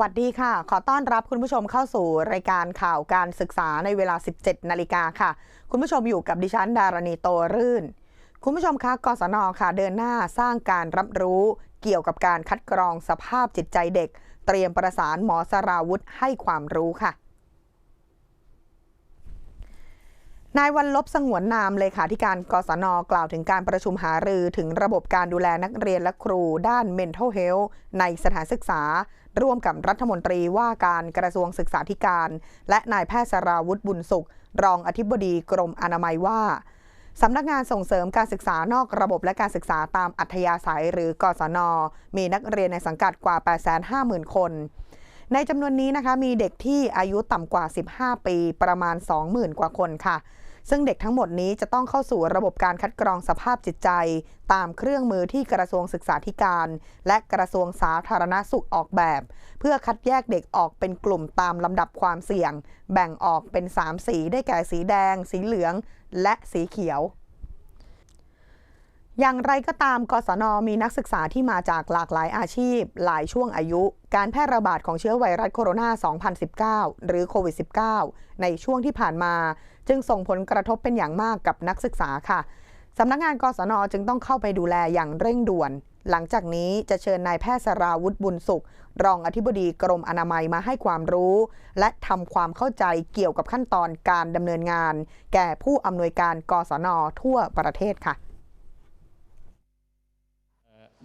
วัสดีค่ะ ขอต้อนรับคุณผู้ชมเข้าสู่รายการข่าวการศึกษาในเวลา 17 นาฬิกาค่ะ คุณผู้ชมอยู่กับดิฉันดารณีโตรื่น คุณผู้ชมคะกศนค่ะ เดินหน้าสร้างการรับรู้เกี่ยวกับการคัดกรองสภาพจิตใจเด็ก เตรียมประสานหมอสราวุธให้ความรู้ค่ะนายวันลบสงวนนามเลขาธิการกศนกล่าวถึงการประชุมหารือถึงระบบการดูแลนักเรียนและครูด้าน mental health ในสถานศึกษา ร่วมกับรัฐมนตรีว่าการกระทรวงศึกษาธิการ และนายแพทย์สราวุธบุญสุข รองอธิบดีกรมอนามัยว่าสำนักงานส่งเสริมการศึกษานอกระบบและการศึกษาตามอัธยาศัยหรือกศน มีนักเรียนในสังกัดกว่า 850,000 คน ในจำนวนนี้นะคะมีเด็กที่อายุต่ำกว่า 15 ปีประมาณ 20,000 กว่าคนค่ะ ซึ่งเด็กทั้งหมดนี้จะต้องเข้าสู่ระบบการคัดกรองสภาพจิตใจ ตามเครื่องมือที่กระทรวงศึกษาธิการ และกระทรวงสาธารณสุขออกแบบ เพื่อคัดแยกเด็กออกเป็นกลุ่มตามลำดับความเสี่ยง แบ่งออกเป็น 3 สีได้แก่สีแดง สีเหลือง และสีเขียว อย่างไรก็ตามกศนมีนักศึกษาที่มาจากหลากหลายอาชีพ หลายช่วงอายุ การแพร่ระบาดของเชื้อไวรัสโคโรนา 2019 หรือโควิด -19 ในช่วงที่ผ่านมา จึงส่งผลกระทบเป็นอย่างมากกับนักศึกษาค่ะสำนักงานกศนจึงต้องเข้าไปดูแลอย่างเร่งด่วน หลังจากนี้จะเชิญนายแพทย์สราวุธบุญสุข รองอธิบดีกรมอนามัยมาให้ความรู้ และทำความเข้าใจเกี่ยวกับขั้นตอนการดำเนินงาน แก่ผู้อำนวยการกศนทั่วประเทศค่ะ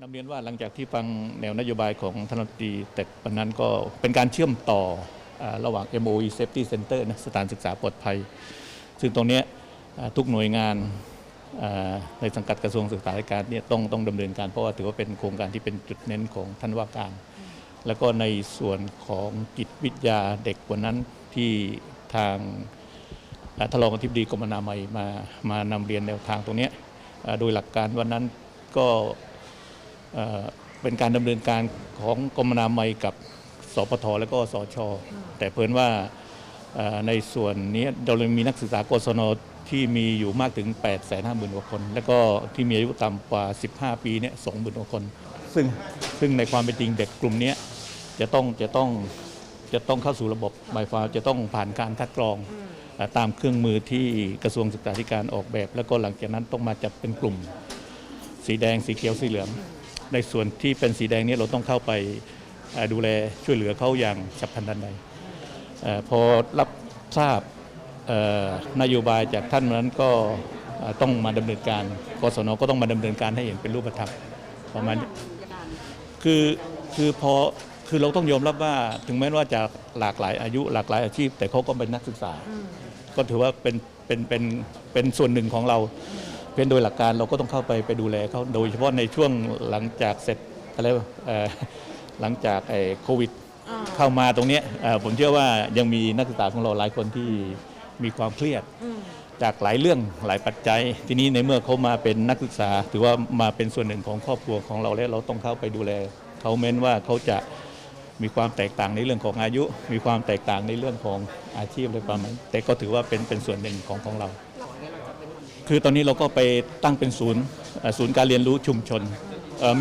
นำเรียนว่าหลังจากที่ฟังแนวนโยบายของท่านตรีแต่วันนั้นก็เป็นการเชื่อมต่ออระหว่าง MOE Safety Center นะสถานศึกษาปลอดภัย ซึ่งตรงนี้ทุกหน่วยงานในสังกัดกระทรวงศึกษาธิการเนี่ยต้องต้องดำเนินการเพราะว่าถือว่าเป็นโครงการที่เป็นจุดเน้นของท่านว่าการ แล้วก็ในส่วนของจิตวิทยาเด็กวันนั้นที่ทางทารองอธิบดีกรมนามัยมามานำเรียนแนวทางตรงนี้โดยหลักการวันนั้นก็ เอ่อเป็นการดำเนินการของกรมอนามัยกับสปทและก็สช แต่เพิ่นว่าเอ่อในส่วนนี้เราเลยมีนักศึกษากศนที่มีอยู่มากถึง 8 5 0 0 0 0กว่าคน แล้วก็ที่มีอายุต่ำกว่า 15 ปีเนี่ย20,000กว่าคน ซึ่งซึ่งในความเป็นจริงเด็กกลุ่มเนี้ยจะต้องจะต้องจะต้องเข้าสู่ระบบไบฟาจะต้องผ่านการคัดกรองเอ่อตามเครื่องมือที่กระทรวงศึกษาธิการออกแบบ แล้วก็หลังจากนั้นต้องมาจัดเป็นกลุ่ม สีแดงสีเขียวสีเหลือง ในส่วนที่เป็นสีแดงนี้เราต้องเข้าไปดูแลช่วยเหลือเขาอย่างฉับพลันทันใดอพอรับทราบนโยบายจากท่านนั้นก็ต้องมาดำเนินการกศนก็ต้องมาดำเนินการให้เห็นเป็นรูปธรรมประมาณคือคือพอคือเราต้องยอมรับว่าถึงแม้ว่าจะหลากหลายอายุหลากหลายอาชีพ แต่เขาก็เป็นนักศึกษา ก็ถือว่าเป็นเป็นเป็นเป็นส่วนหนึ่งของเรา เพียงโดยหลักการเราก็ต้องเข้าไปไปดูแลเขาโดยเฉพาะในช่วงหลังจากเสร็จอะไรวะเอ่อหลังจากไอ้โควิดเข้ามาตรงเนี้ยเอ่อผมเชื่อว่ายังมีนักศึกษาของเราหลายคนที่มีความเครียดจากหลายเรื่องหลายปัจจัย ทีนี้ในเมื่อเขามาเป็นนักศึกษา ถือว่ามาเป็นส่วนหนึ่งของครอบครัวของเราแล้วเราต้องเข้าไปดูแลเขาเม้นว่าเขาจะมีความแตกต่างในเรื่องของอายุ มีความแตกต่างในเรื่องของอาชีพอะไรประมาณนั้นแต่ก็ถือว่าเป็นเป็นส่วนหนึ่งของของเรา คือตอนนี้เราก็ไปตั้งเป็นศูนย์ศูนย์การเรียนรู้ชุมชน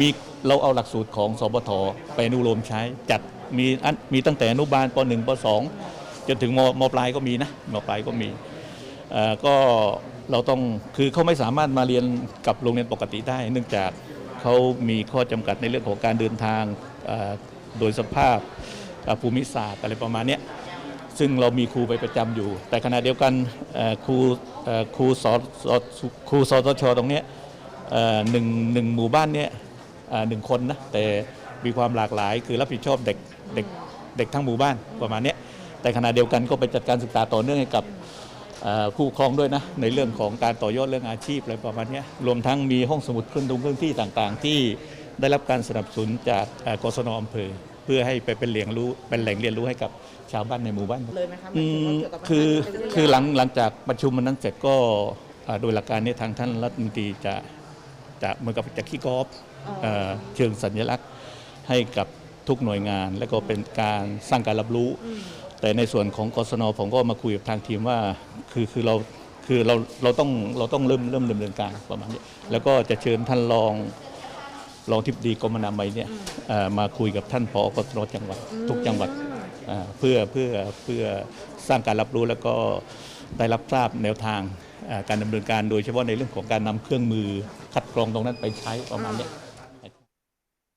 มีเราเอาหลักสูตรของสบทไปอนุโลมใช้จัดมีอันมีตั้งแต่อนุบาลป .1 ป .2 จนถึงมมปลายก็มีนะมปลายก็มีก็เราต้องคือเขาไม่สามารถมาเรียนกับโรงเรียนปกติได้ เนื่องจากเขามีข้อจำกัดในเรื่องของการเดินทางโดยสภาพภูมิศาสตร์อะไรประมาณนี้ ซึ่งเรามีครูไปประจำอยู่ แต่ขณะเดียวกันครูเอ่อครูสสครูสตชตรงนี้หนึ่งหนึ่งหมู่บ้านเนี้ยหนึ่งคนนะแต่มีความหลากหลายคือรับผิดชอบเด็กเด็กเด็กทั้งหมู่บ้านประมาณนี้แต่ขณะเดียวกันก็ไปจัดการศึกษาต่อเนื่องให้กับผู้ครองด้วยนะในเรื่องของการต่อยอดเรื่องอาชีพอะไรประมาณนี้รวมทั้งมีห้องสมุดเครื่องดงเครื่องที่ต่างๆ ที่ได้รับการสนับสนุนจากกศนอำเภอ พื่อให้ไปเป็นแหล่งรู้เป็นแหล่งเรียนรู้ให้กับชาวบ้านในหมู่บ้านเลยไหมคะอืมคือคือหลังหลังจากประชุมมันนั้นเสร็จก็อ่าโดยหลักการเนี้ทางท่านรัฐมนตรีจะจะเหมือนกับจะขี้กอล์ฟเอ่อเชิงสัญลักษณ์ให้กับทุกหน่วยงาน แล้วก็เป็นการสร้างการรับรู้ แต่ในส่วนของกศนผมก็มาคุยกับทางทีมว่าคือคือเราคือเราเราต้องเราต้องเริ่มเริ่มดำเนินการประมาณนี้แล้วก็จะเชิญท่านรอง รองทิบดีกรมอนามัยเนี่ยเอ่อมาคุยกับท่านผอกสนจังหวัดทุกจังหวัดอ่าเพื่อเพื่อเพื่อสร้างการรับรู้แล้วก็ได้รับทราบแนวทางอ่าการดำเนินการโดยเฉพาะในเรื่องของการนำเครื่องมือคัดกรองตรงนั้นไปใช้ประมาณเนี้ย